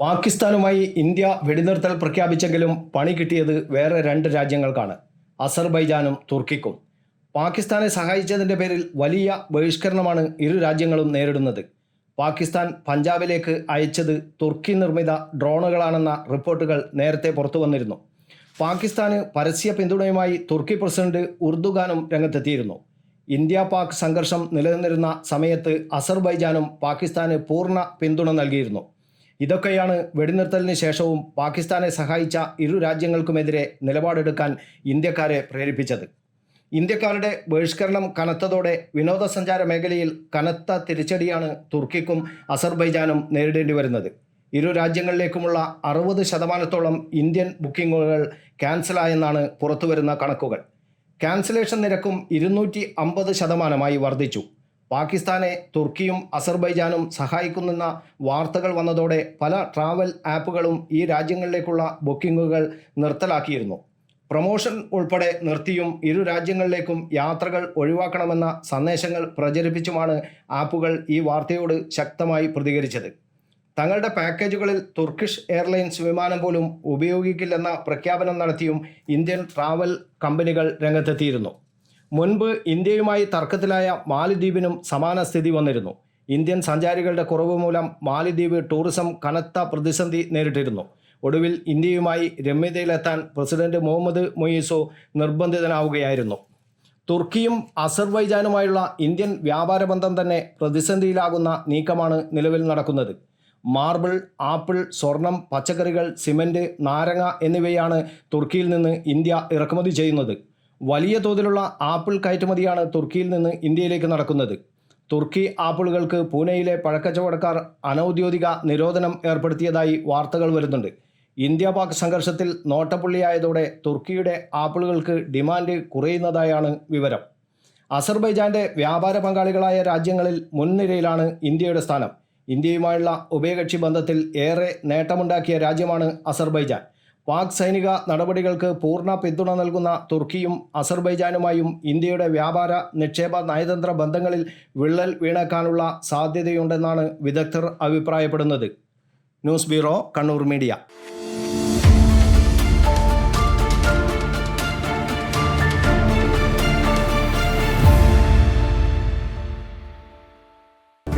പാകിസ്ഥാനുമായി ഇന്ത്യ വെടിനിർത്തൽ പ്രഖ്യാപിച്ചെങ്കിലും പണി കിട്ടിയത് വേറെ രണ്ട് രാജ്യങ്ങൾക്കാണ്. അസർബൈജാനും തുർക്കിക്കും. പാകിസ്ഥാനെ സഹായിച്ചതിന്റെ പേരിൽ വലിയ ബഹിഷ്കരണമാണ് ഇരു രാജ്യങ്ങളും നേരിടുന്നത്. പാകിസ്ഥാൻ പഞ്ചാബിലേക്ക് അയച്ചത് തുർക്കി നിർമ്മിത ഡ്രോണുകളാണെന്ന റിപ്പോർട്ടുകൾ നേരത്തെ പുറത്തു വന്നിരുന്നു. പാകിസ്ഥാന് പരസ്യ പിന്തുണയുമായി തുർക്കി പ്രസിഡന്റ് ഉർദുഖാനും രംഗത്തെത്തിയിരുന്നു. ഇന്ത്യ പാക് സംഘർഷം നിലനിന്നിരുന്ന സമയത്ത് അസർബൈജാനും പാകിസ്ഥാന് പൂർണ പിന്തുണ നൽകിയിരുന്നു. ഇതൊക്കെയാണ് വെടിനിർത്തലിന് ശേഷവും പാകിസ്ഥാനെ സഹായിച്ച ഇരു രാജ്യങ്ങൾക്കുമെതിരെ നിലപാടെടുക്കാൻ ഇന്ത്യക്കാരെ പ്രേരിപ്പിച്ചത്. ഇന്ത്യക്കാരുടെ ബഹിഷ്കരണം കനത്തതോടെ വിനോദസഞ്ചാര മേഖലയിൽ കനത്ത തിരിച്ചടിയാണ് തുർക്കിക്കും അസർബൈജാനും നേരിടേണ്ടി വരുന്നത്. ഇരു രാജ്യങ്ങളിലേക്കുമുള്ള അറുപത് ശതമാനത്തോളം ഇന്ത്യൻ ബുക്കിങ്ങുകൾ ക്യാൻസലായെന്നാണ് പുറത്തുവരുന്ന കണക്കുകൾ. ക്യാൻസലേഷൻ നിരക്കും ഇരുന്നൂറ്റി ശതമാനമായി വർദ്ധിച്ചു. പാകിസ്ഥാനെ തുർക്കിയും അസർബൈജാനും സഹായിക്കുന്നെന്ന വാർത്തകൾ വന്നതോടെ പല ട്രാവൽ ആപ്പുകളും ഈ രാജ്യങ്ങളിലേക്കുള്ള ബുക്കിങ്ങുകൾ നിർത്തലാക്കിയിരുന്നു. പ്രമോഷൻ ഉൾപ്പെടെ നിർത്തിയും ഇരു രാജ്യങ്ങളിലേക്കും യാത്രകൾ ഒഴിവാക്കണമെന്ന സന്ദേശങ്ങൾ പ്രചരിപ്പിച്ചുമാണ് ആപ്പുകൾ ഈ വാർത്തയോട് ശക്തമായി പ്രതികരിച്ചത്. തങ്ങളുടെ പാക്കേജുകളിൽ തുർക്കിഷ് എയർലൈൻസ് വിമാനം പോലും ഉപയോഗിക്കില്ലെന്ന പ്രഖ്യാപനം നടത്തിയും ഇന്ത്യൻ ട്രാവൽ കമ്പനികൾ രംഗത്തെത്തിയിരുന്നു. മുൻപ് ഇന്ത്യയുമായി തർക്കത്തിലായ മാലിദ്വീപിനും സമാന സ്ഥിതി വന്നിരുന്നു. ഇന്ത്യൻ സഞ്ചാരികളുടെ കുറവ് മൂലം മാലിദ്വീപ് ടൂറിസം കനത്ത പ്രതിസന്ധി നേരിട്ടിരുന്നു. ഒടുവിൽ ഇന്ത്യയുമായി രമ്യതയിലെത്താൻ പ്രസിഡന്റ് മുഹമ്മദ് മൊയ്സോ നിർബന്ധിതനാവുകയായിരുന്നു. തുർക്കിയും അസർബൈജാനുമായുള്ള ഇന്ത്യൻ വ്യാപാര ബന്ധം തന്നെ പ്രതിസന്ധിയിലാകുന്ന നീക്കമാണ് നിലവിൽ നടക്കുന്നത്. മാർബിൾ ആപ്പിൾ സ്വർണം പച്ചക്കറികൾ സിമന്റ് നാരങ്ങ എന്നിവയാണ് തുർക്കിയിൽ നിന്ന് ഇന്ത്യ ഇറക്കുമതി ചെയ്യുന്നത്. വലിയ തോതിലുള്ള ആപ്പിൾ കയറ്റുമതിയാണ് തുർക്കിയിൽ നിന്ന് ഇന്ത്യയിലേക്ക് നടക്കുന്നത്. തുർക്കി ആപ്പിളുകൾക്ക് പൂനെയിലെ പഴക്കച്ചവടക്കാർ അനൗദ്യോഗിക നിരോധനം ഏർപ്പെടുത്തിയതായി വാർത്തകൾ വരുന്നുണ്ട്. ഇന്ത്യ പാക് സംഘർഷത്തിൽ നോട്ടപ്പുള്ളിയായതോടെ തുർക്കിയുടെ ആപ്പിളുകൾക്ക് ഡിമാൻഡ് കുറയുന്നതായാണ് വിവരം. അസർബൈജാന്റെ വ്യാപാര പങ്കാളികളായ രാജ്യങ്ങളിൽ മുൻനിരയിലാണ് ഇന്ത്യയുടെ സ്ഥാനം. ഇന്ത്യയുമായുള്ള ഉഭയകക്ഷി ബന്ധത്തിൽ ഏറെ നേട്ടമുണ്ടാക്കിയ രാജ്യമാണ് അസർബൈജാൻ. പാക് സൈനിക നടപടികൾക്ക് പൂർണ പിന്തുണ നൽകുന്ന തുർക്കിയും അസർബൈജാനുമായും ഇന്ത്യയുടെ വ്യാപാര നിക്ഷേപ നയതന്ത്ര ബന്ധങ്ങളിൽ വിള്ളൽ വീണേക്കാനുള്ള സാധ്യതയുണ്ടെന്നാണ് വിദഗ്ധർ അഭിപ്രായപ്പെടുന്നത്. News bureau Kannur media.